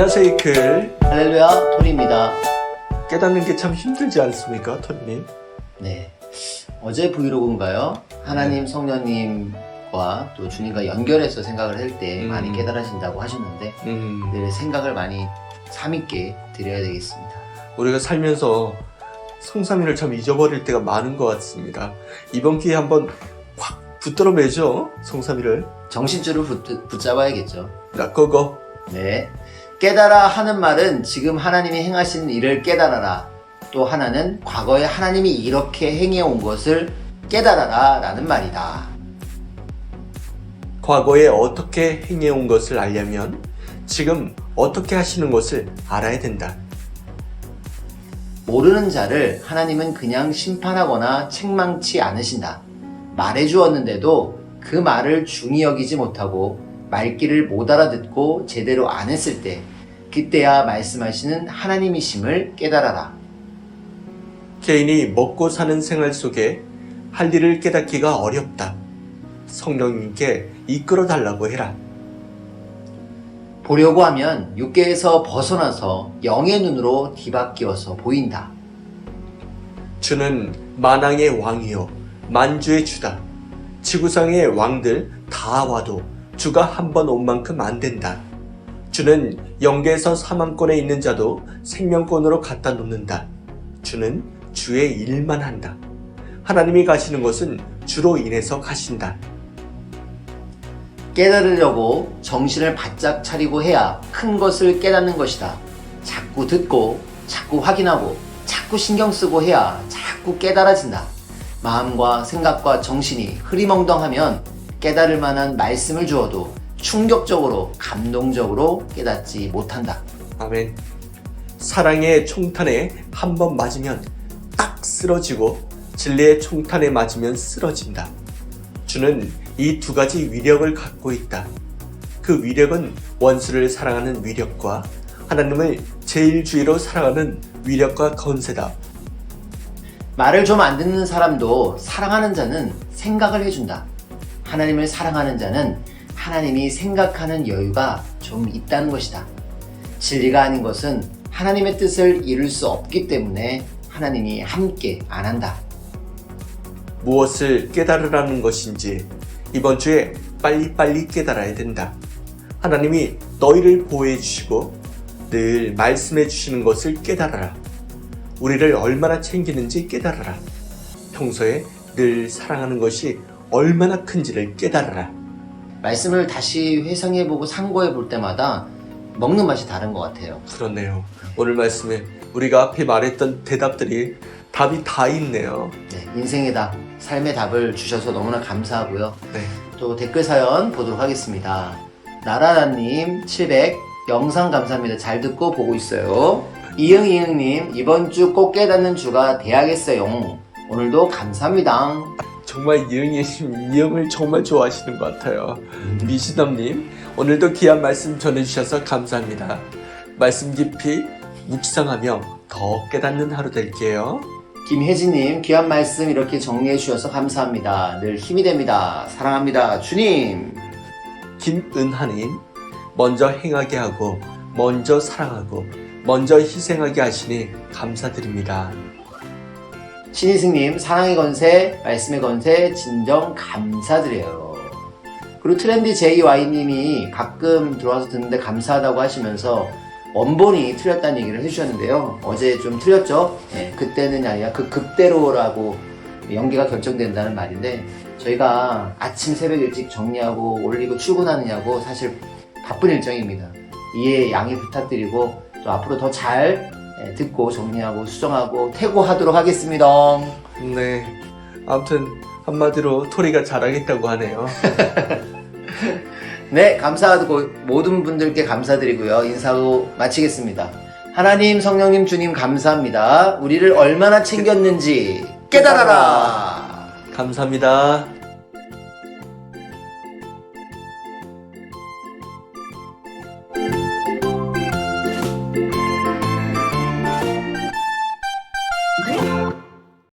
안녕하세요 이클 할렐루야 토리입니다. 깨닫는 게 참 힘들지 않습니까 토리님? 네. 어제 브이로그인가요? 하나님 성령님과 또 주님과 연결해서 생각을 할때 음. 많이 깨달으신다고 하셨는데 음, 늘 생각을 많이 삼있게 드려야 되겠습니다. 우리가 살면서 성삼위를 참 잊어버릴 때가 많은 것 같습니다 이번 기회에 한번 확 붙들어 매죠 성삼위를 정신줄을 붙, 붙잡아야겠죠. 나 그거 네. 깨달아 하는 말은 지금 하나님이 행하시는 일을 깨달아라. 또 하나는 과거에 하나님이 이렇게 행해 온 것을 깨달아라 라는 말이다. 과거에 어떻게 행해 온 것을 알려면 지금 어떻게 하시는 것을 알아야 된다 모르는 자를 하나님은 그냥 심판하거나 책망치 않으신다. 말해 주었는데도 그 말을 중히 여기지 못하고 말귀를 못 알아듣고 제대로 안 했을 때 그때야 말씀하시는 하나님이심을 깨달아라. 개인이 먹고 사는 생활 속에 할 일을 깨닫기가 어렵다 성령님께 이끌어 달라고 해라 보려고 하면 육계에서 벗어나서 영의 눈으로 뒤바뀌어서 보인다. 주는 만왕의 왕이요 만주의 주다. 지구상의 왕들 다 와도 주가 한 번 온 만큼 안 된다. 주는 영계에서 사망권에 있는 자도 생명권으로 갖다 놓는다. 주는 주의 일만 한다. 하나님이 가시는 것은 주로 인해서 가신다. 깨달으려고 정신을 바짝 차리고 해야 큰 것을 깨닫는 것이다. 자꾸 듣고, 자꾸 확인하고, 자꾸 신경 쓰고 해야 자꾸 깨달아진다. 마음과 생각과 정신이 흐리멍덩하면 깨달을 만한 말씀을 주어도 충격적으로, 감동적으로 깨닫지 못한다. 아멘. 사랑의 총탄에 한 번 맞으면 딱 쓰러지고 진리의 총탄에 맞으면 쓰러진다. 주는 이 두 가지 위력을 갖고 있다. 그 위력은 원수를 사랑하는 위력과 하나님을 제일주의로 사랑하는 위력과 건세다. 말을 좀 안 듣는 사람도 사랑하는 자는 생각을 해준다. 하나님을 사랑하는 자는 하나님이 생각하는 여유가 좀 있다는 것이다. 진리가 아닌 것은 하나님의 뜻을 이룰 수 없기 때문에 하나님이 함께 안 한다. 무엇을 깨달으라는 것인지 이번 주에 빨리빨리 깨달아야 된다. 하나님이 너희를 보호해 주시고 늘 말씀해 주시는 것을 깨달아라. 우리를 얼마나 챙기는지 깨달아라. 평소에 늘 사랑하는 것이 얼마나 큰지를 깨달아라. 말씀을 다시 회상해보고 상고해 볼 때마다 먹는 맛이 다른 것 같아요. 그렇네요. 오늘 말씀에 우리가 앞에 말했던 대답들이 답이 다 있네요. 네, 인생의 답, 삶의 답을 주셔서 너무나 감사하고요. 네. 또 댓글 사연 보도록 하겠습니다. 나라라님 700 영상 감사합니다. 잘 듣고 보고 있어요. 이응이응님 이번 주 꼭 깨닫는 주가 돼야겠어요. 오늘도 감사합니다. 정말 이응이심 이응을 정말 좋아하시는 것 같아요. 미시덤님 오늘도 귀한 말씀 전해주셔서 감사합니다. 말씀 깊이 묵상하며 더 깨닫는 하루 될게요. 김혜진님 귀한 말씀 이렇게 정리해 주셔서 감사합니다. 늘 힘이 됩니다. 사랑합니다. 주님. 김은하님 먼저 행하게 하고 먼저 사랑하고 먼저 희생하게 하시니 감사드립니다. 신희승님 사랑의 건세, 말씀의 건세 진정 감사드려요. 그리고 트렌디 JY님이 가끔 들어와서 듣는데 감사하다고 하시면서 원본이 틀렸다는 얘기를 해주셨는데요. 어제 좀 틀렸죠? 네, 그때는 아니라 그 극대로라고 연기가 결정된다는 말인데 저희가 아침 새벽 일찍 정리하고 올리고 출근하느냐고 사실 바쁜 일정입니다. 이해 양해 부탁드리고 또 앞으로 더 잘 듣고 정리하고 수정하고 퇴고하도록 하겠습니다. 네. 아무튼 한마디로 토리가 잘하겠다고 하네요. 네, 감사하고 모든 분들께 감사드리고요. 인사하고 마치겠습니다. 하나님, 성령님, 주님 감사합니다. 우리를 얼마나 챙겼는지 깨달아라. 감사합니다.